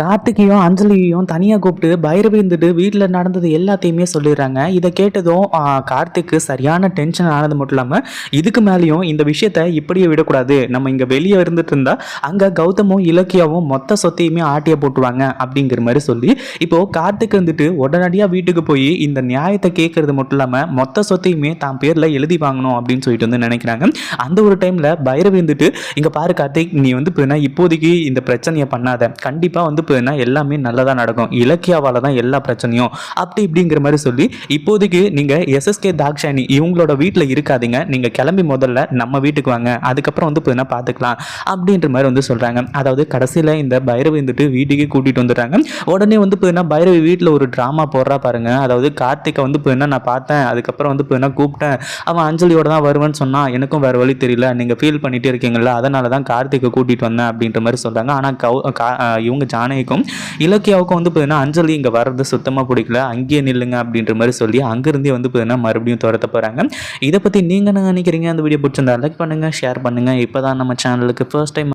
கார்த்திகையும் அஞ்சலியையும் தனியாக கூப்பிட்டு பைரவி இருந்துட்டு வீட்டில் நடந்தது எல்லாத்தையுமே சொல்லிடுறாங்க. இதை கேட்டதும் கார்த்திக்கு சரியான டென்ஷன் ஆனது மட்டும் இல்லாமல் இதுக்கு மேலேயும் இந்த விஷயத்த இப்படியே விடக்கூடாது. நம்ம இங்கே வெளியே இருந்துட்டு இருந்தால் அங்கே கௌதமும் இலக்கியாவும் மொத்த சொத்தையுமே ஆட்டிய போட்டுவாங்க அப்படிங்கிற மாதிரி சொல்லி இப்போது கார்த்திக் வந்துட்டு உடனடியாக வீட்டுக்கு போய் இந்த நியாயத்தை கேட்கறது மட்டும் இல்லாமல் மொத்த சொத்தையுமே தான் பேரில் எழுதி வாங்கணும் அப்படின்னு சொல்லிட்டு வந்து நினைக்கிறாங்க. அந்த ஒரு டைமில் பைரவி இருந்துட்டு இங்கே பாரு கார்த்திக் நீ வந்து இப்போதைக்கு இந்த பிரச்சனையை பண்ணாத. கண்டிப்பாக வந்து இப்போ எல்லாமே நல்லதாக நடக்கும். இலக்கியாவால் தான் எல்லா பிரச்சனையும். அப்படி இப்படிங்கிற மாதிரி சொல்லி இப்போதைக்கு நீங்கள் எஸ்எஸ்கே தாக்ஷானி இவங்களோட வீட்டில் இருக்காதீங்க. நீங்கள் கிளம்பி முதல்ல நம்ம வீட்டுக்கு வாங்க. அதுக்கப்புறம் வந்து இப்போ பார்த்துக்கலாம். அப்படின்ற மாதிரி வந்து சொல்கிறாங்க அதாவது கடைசியில் இந்த பைரவி வந்துட்டு வீட்டுக்கு கூட்டிகிட்டு வந்துடுறாங்க. உடனே வந்து இப்போ பைரவி வீட்டில் ஒரு ட்ராமா போடுறா பாருங்க. அதாவது கார்த்திகை வந்து இப்போ நான் பார்த்தேன். அதுக்கப்புறம் வந்து இப்போ கூப்பிட்டேன். அவன் அஞ்சலியோட தான் வருவேன்னு சொன்னால் எனக்கும் வேறு வழி தெரியல. நீங்கள் ஃபீல் பண்ணிகிட்டே இருக்கீங்களா அதனால தான் கார்த்திகை கூட்டிகிட்டு வந்தேன் அப்படின்ற மாதிரி சொல்கிறாங்க ஆனால் கௌ இவங்க அஹ் ஜானகிக்கும் இலக்கியாவுக்கும் வந்து பார்த்தீங்கன்னா அஞ்சலி இங்கே வர்றது சுத்தமாக பிடிக்கல. அங்கேயே நில்லுங்க அப்படின்ற மாதிரி சொல்லி அங்கேருந்தே வந்து பார்த்தீங்கன்னா மறுபடியும் துரத்த போகிறாங்க இதை பற்றி நீங்கள் என்ன நினைக்கிறீங்க? அந்த வீடியோ பிடிச்சிருந்தா லைக் பண்ணுங்கள் ஷேர் பண்ணுங்கள் இப்போ தான் நம்ம சேனலுக்கு ஃபர்ஸ்ட் டைம்